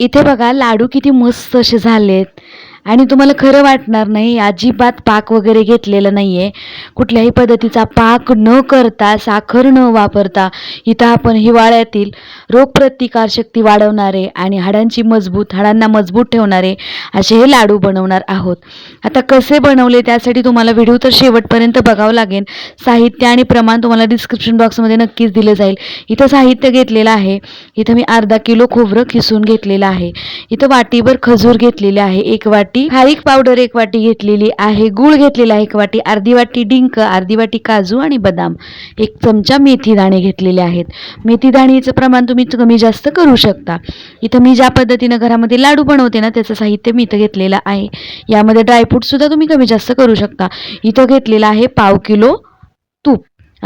इथे बघा लाडू किती मस्त असे झालेत. आणि तुम्हाला खरं वाटणार नाही अजिबात पाक वगैरे घेतलेला नाही आहे कुठल्याही पद्धतीचा पाक न करता साखर न वापरता इथं आपण हिवाळ्यातील रोगप्रतिकारशक्ती वाढवणारे आणि हाडांची मजबूत हाडांना मजबूत ठेवणारे असे हे लाडू बनवणार आहोत. आता कसे बनवले त्यासाठी तुम्हाला व्हिडिओ तर शेवटपर्यंत बघावं लागेल. साहित्य आणि प्रमाण तुम्हाला डिस्क्रिप्शन बॉक्समध्ये नक्कीच दिलं जाईल. इथं साहित्य घेतलेलं आहे. इथं मी अर्धा किलो खोबरं किसून घेतलेलं आहे. इथं वाटीभर खजूर घेतलेले आहे. एक वाटी खारीक पावडर एक वाटी घेतलेली आहे. गूळ घेतलेला आहे एक वाटी. अर्धी वाटी डिंक अर्धी वाटी काजू आणि बदाम. एक चमचा मेथी दाणे घेतलेले आहेत. मेथी दाणेचं प्रमाण तुम्ही कमी जास्त करू शकता. इथं मी ज्या पद्धतीनं घरामध्ये लाडू बनवते ना त्याचं साहित्य मी इथं घेतलेलं आहे. यामध्ये ड्रायफ्रूटसुद्धा तुम्ही कमी जास्त करू शकता. इथं घेतलेलं आहे पाव किलो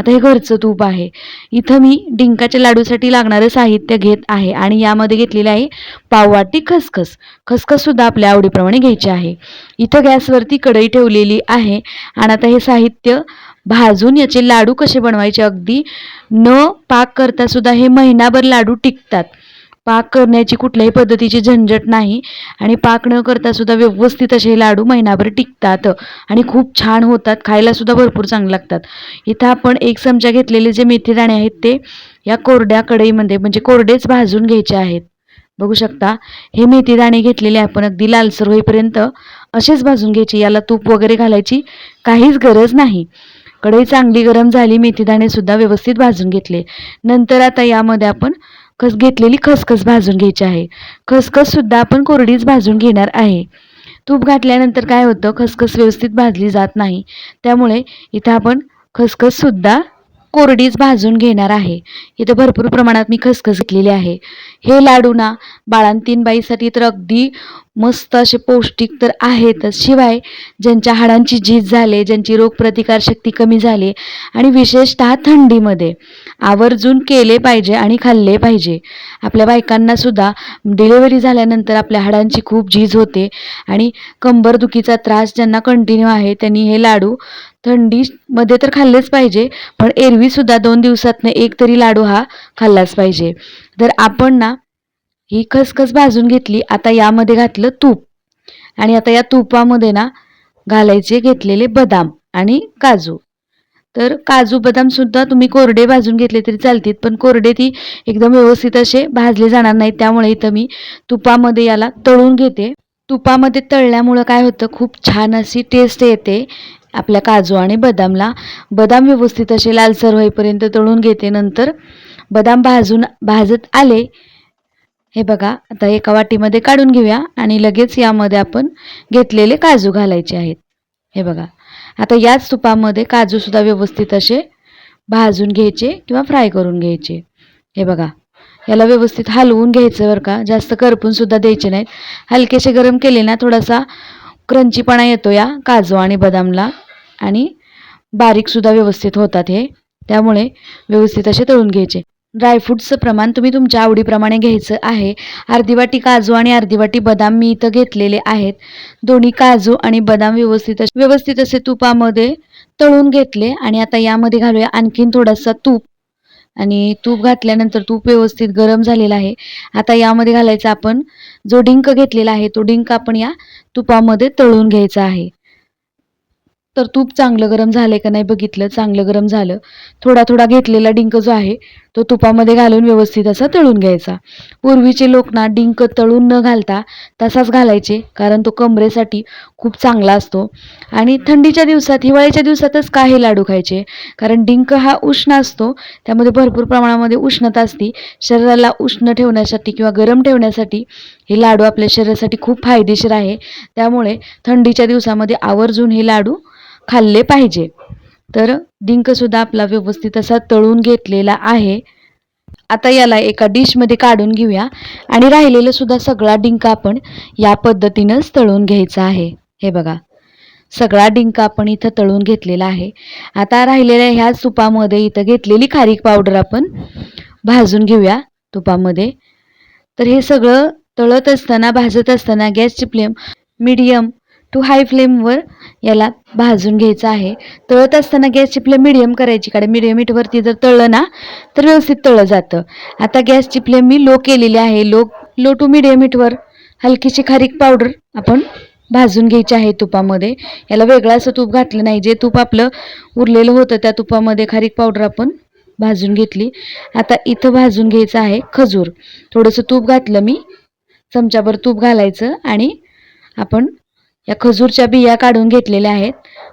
आता हे घरचं तूप आहे. इथं मी डिंकाच्या लाडूसाठी लागणारं साहित्य घेत आहे आणि यामध्ये घेतलेलं आहे पाववाटी खसखस. खसखससुद्धा आपल्या आवडीप्रमाणे घ्यायची आहे. इथं गॅसवरती कढई ठेवलेली आहे आणि आता हे साहित्य भाजून याचे लाडू कसे बनवायचे अगदी न पाक करता सुद्धा हे महिनाभर लाडू टिकतात. पाक करण्याची कुठल्याही पद्धतीची झंझट नाही आणि पाक न करता सुद्धा व्यवस्थित असे हे लाडू महिनाभर टिकतात आणि खूप छान होतात खायला सुद्धा भरपूर चांगले लागतात. इथं आपण एक चमचा घेतलेले जे मेथी दाणे आहेत ते या कोरड्या कढईमध्ये म्हणजे कोरडेच भाजून घ्यायचे आहेत. बघू शकता हे मेथी दाणे घेतलेले आपण अगदी लालसर होईपर्यंत असेच भाजून घ्यायचे याला तूप वगैरे घालायची काहीच गरज नाही. कढई चांगली गरम झाली मेथीदाणे सुद्धा व्यवस्थित भाजून घेतले. नंतर आता यामध्ये आपण खस घेतलेली खसखस भाजून घ्यायची आहे. खसखससुद्धा आपण कोरडीच भाजून घेणार आहे. तूप घातल्यानंतर काय होतं? खसखस व्यवस्थित भाजली जात नाही. त्यामुळे इथं आपण खसखससुद्धा कोरडीच भाजून घेणार आहे. इथं भरपूर प्रमाणात मी खसखस घेतलेली आहे. हे लाडू ना बाळांतीन बाईसाठी तर अगदी मस्त असे पौष्टिक तर आहेतच. शिवाय ज्यांच्या हाडांची झीज झाली ज्यांची रोगप्रतिकारशक्ती कमी झाली आणि विशेषतः थंडीमध्ये. आवर्जून केले पाहिजे आणि खाल्ले पाहिजे. आपल्या बायकांनासुद्धा डिलेवरी झाल्यानंतर आपल्या हाडांची खूप झीज होते आणि कंबरदुखीचा त्रास ज्यांना कंटिन्यू आहे त्यांनी हे लाडू थंडीमध्ये तर खाल्लेच पाहिजे पण एरवीसुद्धा दोन दिवसातनं एक तरी लाडू हा खाल्लाच पाहिजे. तर आपण ना ही खसखस भाजून घेतली आता यामध्ये घातलं तूप. आणि आता या तुपामध्ये ना घालायचे घेतलेले बदाम आणि काजू. तर काजू बदामसुद्धा तुम्ही कोरडे भाजून घेतले तरी चालतील पण कोरडे ती एकदम व्यवस्थित असे भाजले जाणार नाहीत त्यामुळे इथं मी तुपामध्ये याला तळून घेते. तुपामध्ये तळल्यामुळं काय होतं खूप छान अशी टेस्ट येते आपल्या काजू आणि बदामला. बदाम व्यवस्थित असे लालसर होईपर्यंत तळून घेते नंतर. बदाम भाजून भाजत आले हे बघा आता एका वाटीमध्ये काढून घेऊया आणि लगेच यामध्ये आपण घेतलेले काजू घालायचे आहेत. हे बघा आता याच तुपामध्ये काजूसुद्धा व्यवस्थित असे भाजून घ्यायचे किंवा फ्राय करून घ्यायचे. हे बघा याला व्यवस्थित हलवून घ्यायचं बरं का. जास्त करपून सुद्धा द्यायचे नाहीत. हलकेसे गरम केले ना थोडासा क्रंचीपणा येतो या काजू आणि बदामला. आणि बारीकसुद्धा व्यवस्थित होतात हे. त्यामुळे व्यवस्थित असे तळून घ्यायचे. ड्रायफ्रूटचं प्रमाण तुम्ही तुमच्या आवडीप्रमाणे घ्यायचं आहे. अर्धी वाटी काजू आणि अर्धी वाटी बदाम मी इथं घेतलेले आहेत. दोन्ही काजू आणि बदाम व्यवस्थित असे व्यवस्थित असे तुपामध्ये तळून घेतले आणि आता यामध्ये घालूया आणखीन थोडासा तूप. आणि तूप घातल्यानंतर तूप व्यवस्थित गरम झालेलं आहे. आता यामध्ये घालायचा आपण जो डिंक घेतलेला आहे तो डिंक आपण या तुपामध्ये तळून घ्यायचा आहे. तर तूप चांगलं गरम झालं का नाही बघितलं चांगलं गरम झालं. थोडा थोडा घेतलेला डिंक जो आहे तो तुपामध्ये घालून व्यवस्थित असा तळून घ्यायचा. पूर्वीचे लोक ना डिंक तळून न घालता तसाच घालायचे कारण तो कमरेसाठी खूप चांगला असतो. आणि थंडीच्या दिवसात हिवाळ्याच्या दिवसातच का हे लाडू खायचे? कारण डिंक हा उष्ण असतो त्यामध्ये भरपूर प्रमाणामध्ये उष्णता असते. शरीराला उष्ण ठेवण्यासाठी किंवा गरम ठेवण्यासाठी हे लाडू आपल्या शरीरासाठी खूप फायदेशीर आहे. त्यामुळे थंडीच्या दिवसामध्ये आवर्जून हे लाडू खाल्ले पाहिजे. तर डिंकसुद्धा आपला व्यवस्थित असा तळून घेतलेला आहे. आता याला एका डिशमध्ये काढून घेऊया. आणि राहिलेलंसुद्धा सगळा डिंक आपण या पद्धतीनंच तळून घ्यायचा आहे. हे बघा. सगळा डिंक आपण इथं तळून घेतलेला आहे. आता राहिलेल्या ह्याच तुपामध्ये इथं घेतलेली खारीक पावडर आपण भाजून घेऊया तुपामध्ये. तर हे सगळं तळत असताना भाजत असताना गॅसची फ्लेम मीडियम टू हाय फ्लेमवर याला भाजून घ्यायचं आहे. तळत असताना गॅसची फ्लेम मिडियम करायची कारण मिडियम हीटवरती जर तळलं ना तर व्यवस्थित तळलं जातं. आता गॅसची फ्लेम मी लो केलेली आहे. लो लो टू मिडियम हीटवर हलकीशी खारीक पावडर आपण भाजून घ्यायची आहे तुपामध्ये. याला वेगळं असं तूप घातलं नाही. जे तूप आपलं उरलेलं होतं त्या तुपामध्ये खारीक पावडर आपण भाजून घेतली. आता इथं भाजून घ्यायचं आहे खजूर. थोडंसं तूप घातलं मी. चमचाभर तूप घालायचं आणि आपण या खजूरच्या बिया काढून घेतलेल्या आहेत.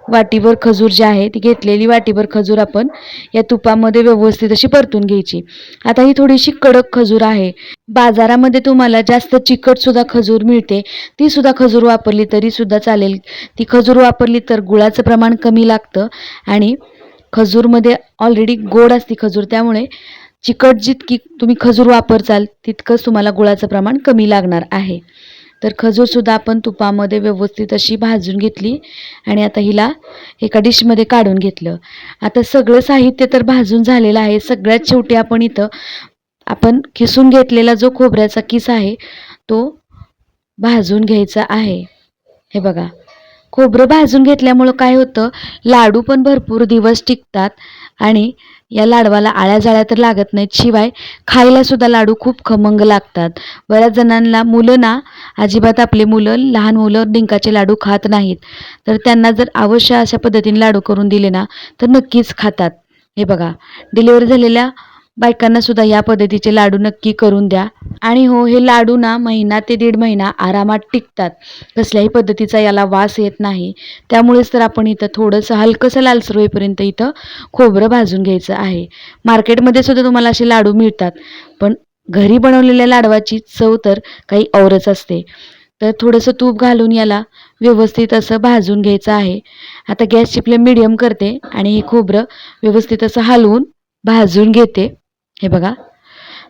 वाटीभर खजूर जे आहे ती घेतलेली वाटीभर खजूर आपण या तुपामध्ये व्यवस्थित अशी परतून घ्यायची. आता ही थोडीशी कडक खजूर आहे. बाजारामध्ये तुम्हाला जास्त चिकट सुद्धा खजूर मिळते. ती सुद्धा खजूर वापरली तरी सुद्धा चालेल. ती खजूर वापरली तर गुळाचं प्रमाण कमी लागतं आणि खजूरमध्ये ऑलरेडी गोड असते खजूर त्यामुळे चिकट जितकी तुम्ही खजूर वापरचाल तितकंच तुम्हाला गुळाचं प्रमाण कमी लागणार आहे. तर खजूरसुद्धा आपण तुपामध्ये व्यवस्थित अशी भाजून घेतली आणि आता हिला एका डिशमध्ये काढून घेतलं. आता सगळं साहित्य तर भाजून झालेलं आहे. सगळ्यात शेवटी आपण इथं आपण किसून घेतलेला जो खोबऱ्याचा किस आहे तो भाजून घ्यायचा आहे. हे बघा. खोबरं भाजून घेतल्यामुळं काय होतं? लाडू पण भरपूर दिवस टिकतात आणि या लाडवाला आळ्या जाळ्या तर लागत नाहीत. शिवाय खायला सुद्धा लाडू खूप खमंग लागतात. बऱ्याच जणांना मुलं ना अजिबात आपले मुलं लहान मुलं डिंकाचे लाडू खात नाहीत. तर त्यांना जर अवश्य अशा पद्धतीने लाडू करून दिले ना तर नक्कीच खातात. हे बघा डिलिव्हरी झालेल्या बायकांना सुद्धा या पद्धतीचे लाडू नक्की करून द्या. आणि हो हे लाडू ना महिना ते दीड महिना आरामात टिकतात. कसल्याही पद्धतीचा याला वास येत नाही. त्यामुळेच तर आपण इथं थोडंसं हलकंसं लालसर होईपर्यंत इथं खोबरं भाजून घ्यायचं आहे. मार्केटमध्ये सुद्धा तुम्हाला असे लाडू मिळतात. पण घरी बनवलेल्या लाडवाची चव तर काही औरच असते. तर थोडंसं तूप घालून याला व्यवस्थित असं भाजून घ्यायचं आहे. आता गॅसची फ्लेम मिडियम करते आणि हे खोबरं व्यवस्थित असं हलवून भाजून घेते. हे बघा.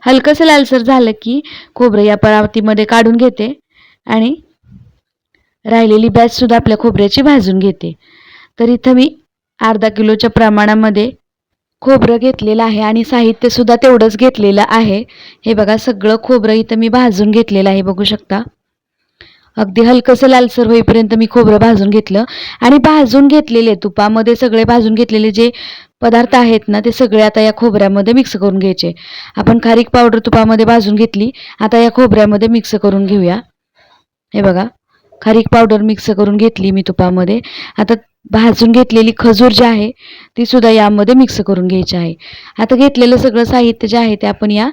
हलकंसं लालसर झालं की खोबरं या परातीमध्ये काढून घेते आणि राहिलेली बॅचसुद्धा आपल्या खोबऱ्याची भाजून घेते. तर इथं मी अर्धा किलोच्या प्रमाणामध्ये खोबरं घेतलेलं आहे आणि साहित्यसुद्धा तेवढंच घेतलेलं आहे. हे बघा सगळं खोबरं इथं मी भाजून घेतलेलं आहे बघू शकता. अगदी हलकंसं लालसर होईपर्यंत मी खोबरं भाजून घेतलं. आणि भाजून घेतलेले तुपामध्ये सगळे भाजून घेतलेले जे पदार्थ आहेत ना ते सगळे आता या खोबऱ्यामध्ये मिक्स करून घ्यायचे. आपण खारीक पावडर तुपामध्ये भाजून घेतली आता या खोबऱ्यामध्ये मिक्स करून घेऊया. हे बघा खारीक पावडर मिक्स करून घेतली मी तुपामध्ये. आता भाजून घेतलेली खजूर जी आहे ती सुद्धा यामध्ये मिक्स करून घ्यायची आहे. आता घेतलेलं सगळं साहित्य जे आहे ते आपण या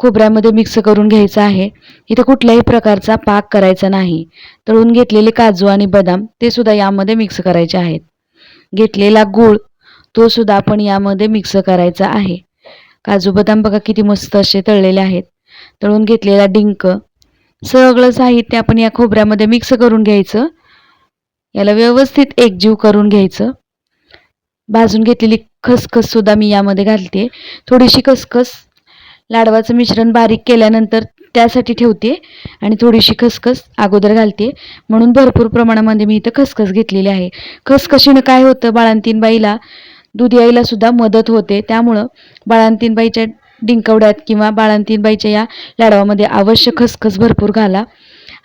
खोबऱ्यामध्ये मिक्स करून घ्यायचं आहे. इथं कुठल्याही प्रकारचा पाक करायचा नाही. तळून घेतलेले काजू आणि बदाम ते सुद्धा यामध्ये मिक्स करायचे आहेत. घेतलेला गूळ तो सुद्धा आपण यामध्ये मिक्स करायचा आहे. काजू बदाम बघा किती मस्त असे तळलेले आहेत. तळून घेतलेला डिंक सगळं साहित्य आपण या खोबऱ्यामध्ये मिक्स करून घ्यायचं. याला व्यवस्थित एकजीव करून घ्यायचं. भाजून घेतलेली खसखस सुद्धा मी यामध्ये घालते. थोडीशी खसखस लाडवाचं मिश्रण बारीक केल्यानंतर त्यासाठी ठेवते आणि थोडीशी खसखस अगोदर घालते. म्हणून भरपूर प्रमाणामध्ये मी इथं खसखस घेतलेली आहे. खसखशीनं काय होतं बाळंतीणबाईला दूध यायला सुद्धा मदत होते. त्यामुळं बाळंतीणबाईच्या डिंकवड्यात किंवा बाळंतीणबाईच्या या लाडवामध्ये अवश्य खसखस भरपूर घाला.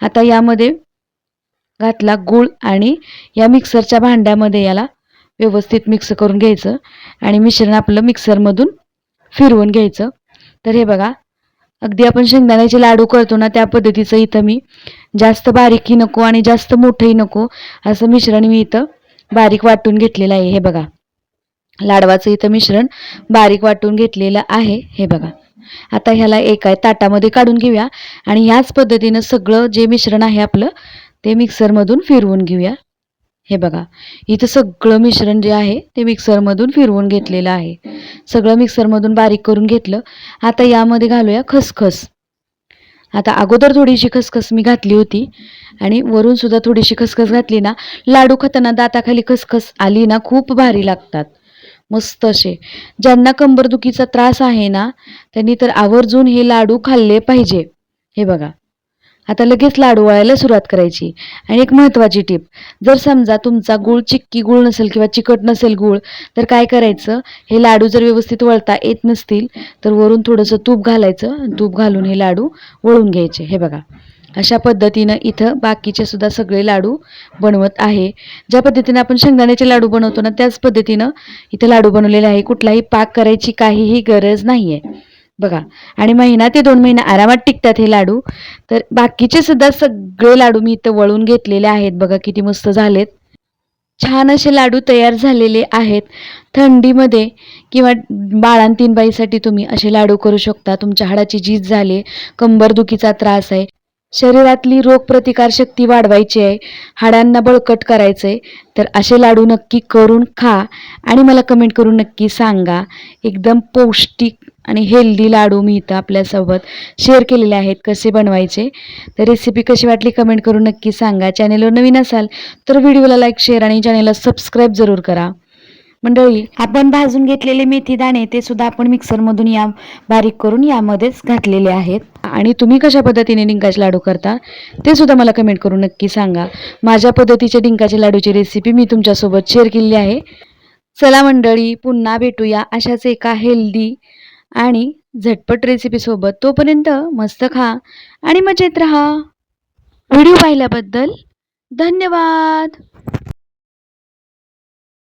आता यामध्ये घातला गूळ आणि या मिक्सरच्या भांड्यामध्ये याला व्यवस्थित मिक्स करून घ्यायचं आणि मिश्रण आपलं मिक्सरमधून फिरवून घ्यायचं. तर हे बघा अगदी आपण शेंगदाण्याचे लाडू करतो ना त्या पद्धतीचं इथं मी जास्त बारीकही नको आणि जास्त मोठंही नको असं मिश्रण मी इथं बारीक वाटून घेतलेलं आहे. हे बघा लाडवाचं इथं मिश्रण बारीक वाटून घेतलेलं आहे. हे बघा आता ह्याला एका ताटामध्ये काढून घेऊया आणि ह्याच पद्धतीनं सगळं जे मिश्रण आहे आपलं ते मिक्सरमधून फिरवून घेऊया. हे बघा इथं सगळं मिश्रण जे आहे ते मिक्सरमधून फिरवून घेतलेलं आहे. सगळं मिक्सरमधून बारीक करून घेतलं. आता यामध्ये घालूया खसखस. आता अगोदर थोडीशी खसखस मी घातली होती आणि वरून सुद्धा थोडीशी खसखस घातली ना लाडू खाताना दाताखाली खसखस आली ना खूप भारी लागतात. मस्त असे. ज्यांना कंबरदुखीचा त्रास आहे ना त्यांनी तर आवर्जून हे लाडू खाल्ले पाहिजे. हे बघा. आता लगेच लाडू वळायला सुरुवात करायची. आणि एक महत्त्वाची टीप जर समजा तुमचा गूळ चिक्की गूळ नसेल किंवा चिकट नसेल गूळ तर काय करायचं? हे लाडू जर व्यवस्थित वळता येत नसतील तर वरून थोडंसं तूप घालायचं तूप घालून हे लाडू वळून घ्यायचे. हे बघा. अशा पद्धतीनं इथं बाकीचे सुद्धा सगळे लाडू बनवत आहे. ज्या पद्धतीनं आपण शेंगदाण्याचे लाडू बनवतो ना त्याच पद्धतीनं इथं लाडू बनवलेले आहे. कुठलाही पाक करायची काहीही गरज नाही आहे बघा. आणि महिना ते दोन महिने आरामात टिकतात हे लाडू. तर बाकीचे सुद्धा सगळे लाडू मी इथं वळून घेतलेले आहेत. बघा किती मस्त झालेत. छान असे लाडू तयार झालेले आहेत. थंडीमध्ये किंवा बाळांतीणबाईसाठी तुम्ही असे लाडू करू शकता. तुमच्या हाडाची झीज झाली कंबरदुखीचा त्रास आहे. शरीरातली रोगप्रतिकारशक्ती वाढवायची आहे. हाडांना बळकट करायचं आहे तर असे लाडू नक्की करून खा आणि मला कमेंट करून नक्की सांगा. एकदम पौष्टिक आणि हेल्दी लाडू मी इथं आपल्यासोबत शेअर केलेले आहेत कसे बनवायचे. तर रेसिपी कशी वाटली कमेंट करून नक्की सांगा. चॅनेलवर नवीन असाल तर व्हिडिओला लाईक शेअर आणि चॅनेलला सबस्क्राईब जरूर करा. मंडळी आपण भाजून घेतलेले मेथी दाणे ते सुद्धा आपण मिक्सरमधून या बारीक करून यामध्येच घातलेले आहेत. आणि तुम्ही कशा पद्धतीने डिंकाचे लाडू करता ते सुद्धा मला कमेंट करून नक्की सांगा. माझ्या पद्धतीच्या डिंकाच्या लाडूची रेसिपी मी तुमच्यासोबत शेअर केलेली आहे. चला मंडळी पुन्हा भेटूया अशाच एका हेल्दी आणि झटपट रेसिपीसोबत तोपर्यंत मस्त खा आणि मजेत राहा. व्हिडिओ पाहिल्याबद्दल धन्यवाद.